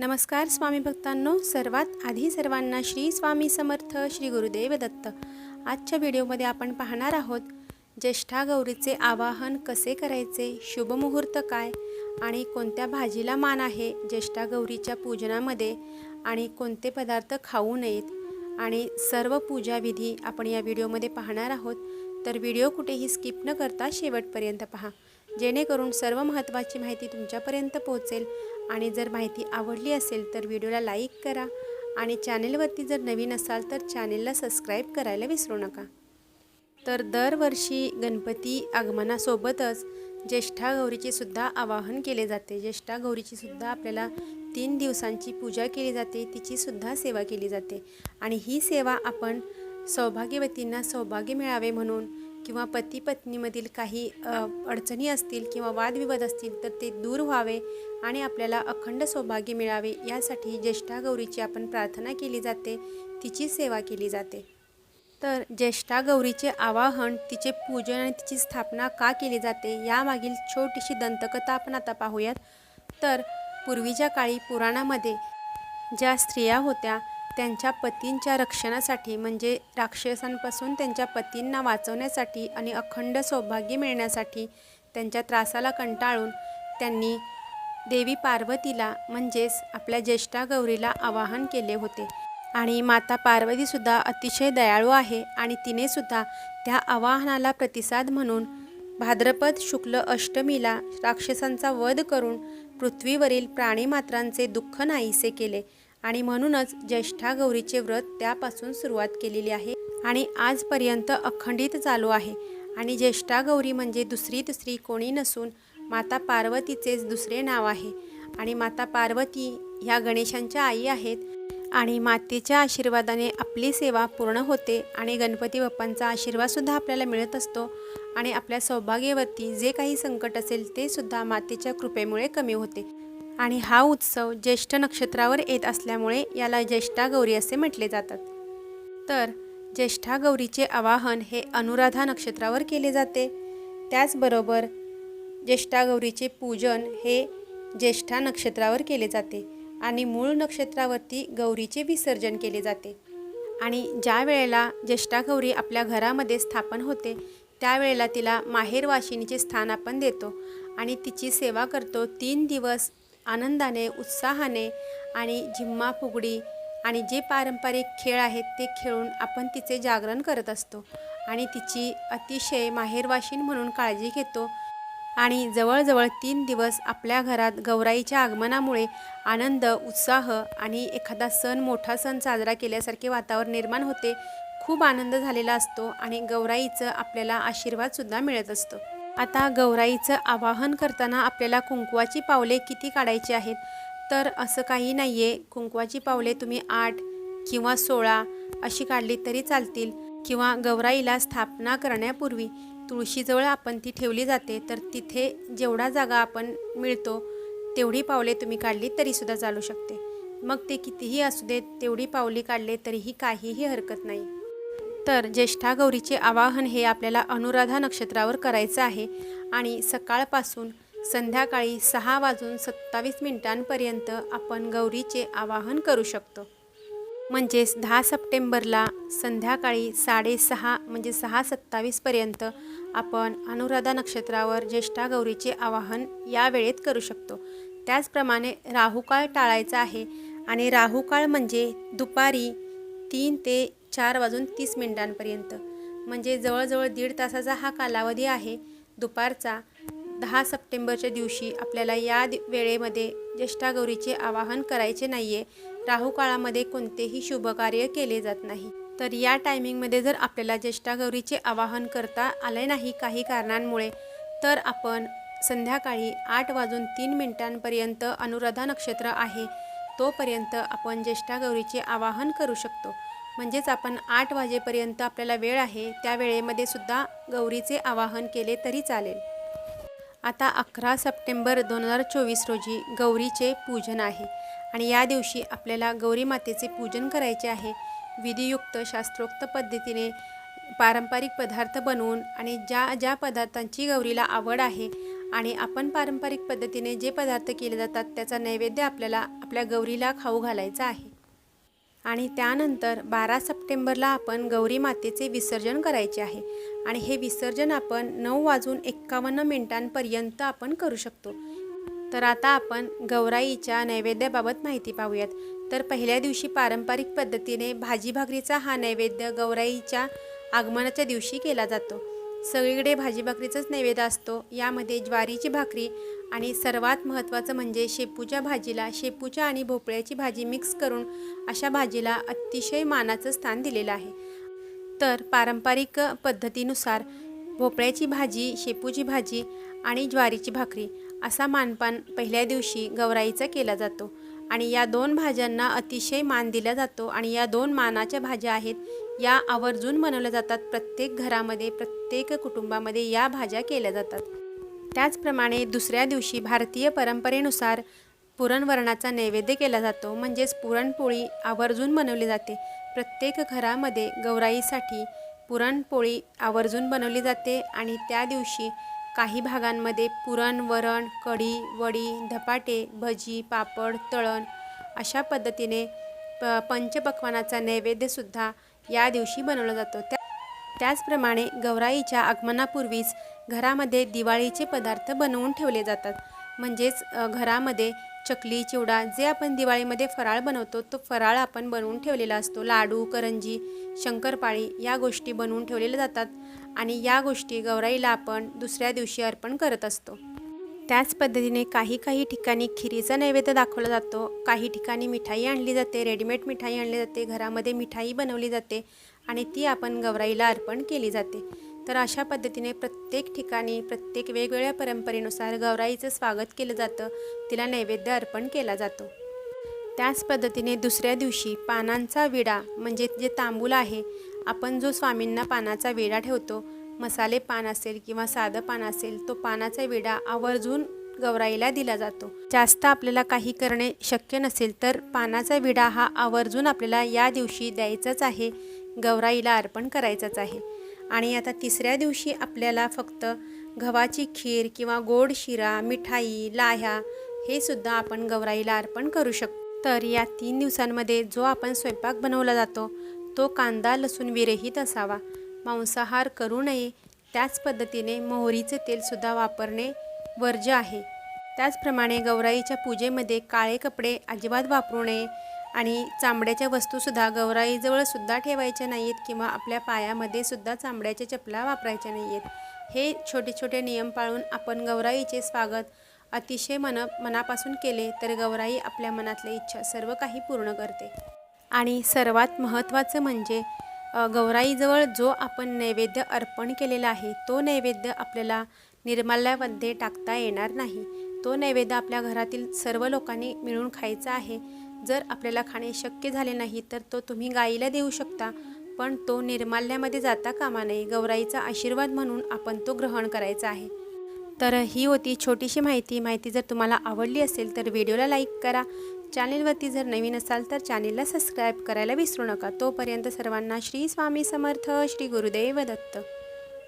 नमस्कार स्वामी भक्तांनो सर्वात आधी सर्वांना श्री स्वामी समर्थ श्री गुरुदेव दत्त. आजच्या व्हिडिओमध्ये आपण पाहणार आहोत ज्येष्ठा गौरीचे आवाहन कसे करायचे शुभमुहूर्त काय आणि कोणत्या भाजीला मान आहे ज्येष्ठा गौरीच्या पूजनामध्ये आणि कोणते पदार्थ खाऊ नयेत आणि सर्व पूजाविधी आपण या व्हिडिओमध्ये पाहणार आहोत. तर व्हिडिओ कुठेही स्किप न करता शेवटपर्यंत पहा. जेणेकरून सर्व महत्त्वाची माहिती तुमच्यापर्यंत पोहोचेल आणि जर माहिती आवडली असेल तर व्हिडिओला लाईक करा आणि चॅनेलवरती जर नवीन असाल तर चॅनेलला सबस्क्राईब करायला विसरू नका. तर दरवर्षी गणपती आगमनासोबतच ज्येष्ठा गौरीचे सुद्धा आवाहन केले जाते. ज्येष्ठा गौरीची सुद्धा आपल्याला तीन दिवसांची पूजा केली जाते. तिचीसुद्धा सेवा केली जाते. आणि ही सेवा आपण सौभाग्यवतींना सौभाग्य मिळावे म्हणून किंवा पती पत्नीमधील काही अडचणी असतील किंवा वादविवाद असतील तर ते दूर व्हावे आणि आपल्याला अखंड सौभाग्य मिळावे. यासाठी ज्येष्ठा गौरीची आपण प्रार्थना केली जाते तिची सेवा केली जाते. तर ज्येष्ठा गौरीचे आवाहन तिचे पूजन आणि तिची स्थापना का केली जाते यामागील छोटीशी दंतकथा आपण आता पाहूयात. तर पूर्वीच्या काळी पुराणामध्ये ज्या स्त्रिया होत्या त्यांच्या पतींच्या रक्षणासाठी म्हणजे राक्षसांपासून त्यांच्या पतींना वाचवण्यासाठी आणि अखंड सौभाग्य मिळण्यासाठी त्यांच्या त्रासाला कंटाळून त्यांनी देवी पार्वतीला म्हणजेच आपल्या ज्येष्ठा गौरीला आवाहन केले होते. आणि माता पार्वतीसुद्धा अतिशय दयाळू आहे आणि तिनेसुद्धा त्या आवाहनाला प्रतिसाद म्हणून भाद्रपद शुक्ल अष्टमीला राक्षसांचा वध करून पृथ्वीवरील प्राणीमात्रांचे दुःख नाहीसे केले. आणि म्हणूनच ज्येष्ठा गौरीचे व्रत त्यापासून सुरुवात केलेली आहे आणि आजपर्यंत अखंडित चालू आहे. आणि ज्येष्ठा गौरी म्हणजे दुसरी दुसरी कोणी नसून माता पार्वतीचेच दुसरे नाव आहे. आणि माता पार्वती ह्या गणेशांच्या आई आहेत आणि मातेच्या आशीर्वादाने आपली सेवा पूर्ण होते आणि गणपती बाप्पांचा आशीर्वादसुद्धा आपल्याला मिळत असतो आणि आपल्या सौभाग्यवरती जे काही संकट असेल ते सुद्धा मातेच्या कृपेमुळे कमी होते. आणि हा उत्सव ज्येष्ठ नक्षत्रावर येत असल्यामुळे याला ज्येष्ठा गौरी असे म्हटले जातात. तर ज्येष्ठा गौरीचे आवाहन हे अनुराधा नक्षत्रावर केले जाते. त्याचबरोबर ज्येष्ठा गौरीचे पूजन हे ज्येष्ठा नक्षत्रावर केले जाते आणि मूळ नक्षत्रावरती गौरीचे विसर्जन केले जाते. आणि ज्या वेळेला ज्येष्ठा गौरी आपल्या घरामध्ये स्थापन होते त्यावेळेला तिला माहेर वाशिनीचे स्थान आपण देतो आणि तिची सेवा करतो तीन दिवस आनंदाने उत्साहाने आणि झिम्मा फुगडी आणि जे पारंपरिक खेळ आहेत ते खेळून आपण तिचे जागरण करत असतो आणि तिची अतिशय माहेरवाशीन म्हणून काळजी घेतो आणि जवळजवळ तीन दिवस आपल्या घरात गौराईच्या आगमनामुळे आनंद उत्साह आणि एखादा सण मोठा सण साजरा केल्यासारखे वातावरण निर्माण होते. खूप आनंद झालेला असतो आणि गौराईचं आपल्याला आशीर्वादसुद्धा मिळत असतो. आता गौराईचं आवाहन करताना आपल्याला कुंकवाची पावले किती काढायची आहेत? तर असं काही नाही आहे कुंकवाची पावले तुम्ही आठ किंवा सोळा अशी काढली तरी चालतील. किंवा गौराईला स्थापना करण्यापूर्वी तुळशीजवळ आपण ती ठेवली जाते. तर तिथे जेवढा जागा आपण मिळतो तेवढी पावले तुम्ही काढली तरीसुद्धा चालू शकते. मग ते कितीही असू देत तेवढी पावली काढले तरीही काहीही हरकत नाही. तर ज्येष्ठा गौरीचे आवाहन हे आपल्याला अनुराधा नक्षत्रावर करायचं आहे. आणि सकाळपासून संध्याकाळी सहा वाजून सत्तावीस मिनिटांपर्यंत आपण गौरीचे आवाहन करू शकतो. म्हणजेच दहा सप्टेंबरला संध्याकाळी साडेसहा म्हणजे सहा सत्तावीसपर्यंत आपण अनुराधा नक्षत्रावर ज्येष्ठा गौरीचे आवाहन या वेळेत करू शकतो. त्याचप्रमाणे राहुकाळ टाळायचा आहे. आणि राहुकाळ म्हणजे दुपारी तीन ते चार वाजून तीस मिनिटांपर्यंत. म्हणजे जवळजवळ दीड तासाचा हा कालावधी आहे. दुपारचा दहा सप्टेंबरच्या दिवशी आपल्याला या दि- वेळेमध्ये ज्येष्ठा गौरीचे आवाहन करायचे नाही आहे राहुकाळामध्ये कोणतेही शुभकार्य केले जात नाही. तर या टायमिंगमध्ये जर आपल्याला ज्येष्ठा गौरीचे आवाहन करता आले नाही काही कारणांमुळे तर आपण संध्याकाळी आठ वाजून तीन मिनिटांपर्यंत अनुराधा नक्षत्र आहे. तोपर्यंत आपण ज्येष्ठा गौरीचे आवाहन करू शकतो. म्हणजेच आपण आठ वाजेपर्यंत आपल्याला वेळ आहे त्या वेळेमध्ये सुद्धा गौरीचे आवाहन केले तरी चालेल. आता अकरा सप्टेंबर दोन हजार चोवीस रोजी गौरीचे पूजन आहे आणि या दिवशी आपल्याला गौरी मातेचे पूजन करायचे आहे. विधियुक्त शास्त्रोक्त पद्धतीने पारंपरिक पदार्थ बनवून आणि ज्या ज्या पदार्थांची गौरीला आवड आहे आणि आपण पारंपरिक पद्धतीने जे पदार्थ केले जातात त्याचा नैवेद्य आपल्याला आपल्या गौरीला खाऊ घालायचा आहे. आणि त्यानंतर बारा सप्टेंबरला आपण गौरी मातेचे विसर्जन करायचे आहे. आणि हे विसर्जन आपण नऊ वाजून एक्कावन्न मिनिटांपर्यंत आपण करू शकतो. तर आता आपण गौराईच्या नैवेद्याबाबत माहिती पाहूयात. तर पहिल्या दिवशी पारंपरिक पद्धतीने भाजी भाकरीचा हा नैवेद्य गौराईच्या आगमनाच्या दिवशी केला जातो. सगळीकडे भाजी भाकरीचाच नैवेद्य असतो. यामध्ये ज्वारीची भाकरी आणि सर्वात महत्त्वाचं म्हणजे शेपूच्या भाजीला शेपूच्या आणि भोपळ्याची भाजी मिक्स करून अशा भाजीला अतिशय मानाचं स्थान दिलेलं आहे. तर पारंपरिक पद्धतीनुसार भोपळ्याची भाजी शेपूची भाजी आणि ज्वारीची भाकरी असा मानपान पहिल्या दिवशी गौराईचा केला जातो. आणि या दोन भाज्यांना अतिशय मान दिला जातो आणि या दोन मानाच्या भाज्या आहेत या आवर्जून बनवल्या जातात. प्रत्येक घरामध्ये प्रत्येक कुटुंबामध्ये या भाज्या केल्या जातात. त्याचप्रमाणे दुसऱ्या दिवशी भारतीय परंपरेनुसार पुरणवरणाचा नैवेद्य केला जातो. म्हणजेच पुरणपोळी आवर्जून बनवली जाते. प्रत्येक घरामध्ये गौराईसाठी पुरणपोळी आवर्जून बनवली जाते आणि त्या दिवशी काही भागांमध्ये पुरण वरण कढी वडी धपाटे भजी पापड तळण अशा पद्धतीने प पंचपक्वानाचा नैवेद्यसुद्धा या दिवशी बनवला जातो. त्या त्याचप्रमाणे गौराईच्या आगमनापूर्वीच घरामध्ये दिवाळीचे पदार्थ बनवून ठेवले जातात. म्हणजेच घरामध्ये चकली चिवडा जे आपण दिवाळीमध्ये फराळ बनवतो तो फराळ आपण बनवून ठेवलेला असतो. लाडू करंजी शंकरपाळी या गोष्टी बनवून ठेवलेल्या जातात आणि या गोष्टी गौराईला आपण दुसऱ्या दिवशी अर्पण करत असतो. त्याच पद्धतीने काही काही ठिकाणी खिरीचा नैवेद्य दाखवला जातो. काही ठिकाणी मिठाई आणली जाते रेडीमेड मिठाई आणली जाते घरामध्ये मिठाई बनवली जाते आणि ती आपण गौराईला अर्पण केली जाते. तर अशा पद्धतीने प्रत्येक ठिकाणी प्रत्येक वेगवेगळ्या परंपरेनुसार गौराईचं स्वागत केलं जातं. तिला नैवेद्य अर्पण केला जातो. त्याच पद्धतीने दुसऱ्या दिवशी पानांचा विडा म्हणजे जे तांबूल आहे आपण जो स्वामींना पानाचा विडा ठेवतो मसाले पान असेल किंवा साधं पान असेल तो पानाचा विडा आवर्जून गौराईला दिला जातो. जास्त आपल्याला काही करणे शक्य नसेल तर पानाचा विडा हा आवर्जून आपल्याला या दिवशी द्यायचाच आहे गौराईला अर्पण करायचाच आहे. आणि आता तिसऱ्या दिवशी आपल्याला फक्त गव्हाची खीर किंवा गोड शिरा मिठाई लाह्या हे सुद्धा आपण गौराईला अर्पण करू शकतो. तर या तीन दिवसांमध्ये जो आपण स्वयंपाक बनवला जातो तो कांदा लसूण विरहित असावा. मांसाहार करू नये. त्याच पद्धतीने मोहरीचे तेलसुद्धा वापरणे वर्ज्य आहे. त्याचप्रमाणे गौराईच्या पूजेमध्ये काळे कपडे अजिबात वापरू नये आणि चांबड्याच्या वस्तूसुद्धा गौराईजवळसुद्धा ठेवायच्या नाही आहेत किंवा आपल्या पायामध्ये सुद्धा चांबड्याच्या चपला वापरायच्या नाही आहेत हे छोटे छोटे नियम पाळून आपण गौराईचे स्वागत अतिशय मन मनापासून केले तर गौराई आपल्या मनातल्या इच्छा सर्व काही पूर्ण करते. आणि सर्वात महत्त्वाचं म्हणजे गौराईजवळ जो आपण नैवेद्य अर्पण केलेला आहे तो नैवेद्य आपल्याला निर्माल्यामध्ये टाकता येणार नाही. तो नैवेद्य आपल्या घरातील सर्व लोकांनी मिळून खायचा आहे. जर आपल्याला खाणे शक्य झाले नाही तर तो तुम्ही गाईला देऊ शकता. पण तो निर्माल्यामध्ये जाता कामा नये गौराईचा आशीर्वाद म्हणून आपण तो ग्रहण करायचा आहे. तर ही होती छोटीशी माहिती. माहिती जर तुम्हाला आवडली असेल तर व्हिडिओला लाईक करा. चॅनेलवरती जर नवीन असाल तर चॅनेलला सबस्क्राईब करायला विसरू नका. तोपर्यंत सर्वांना श्री स्वामी समर्थ श्री गुरुदेव दत्त.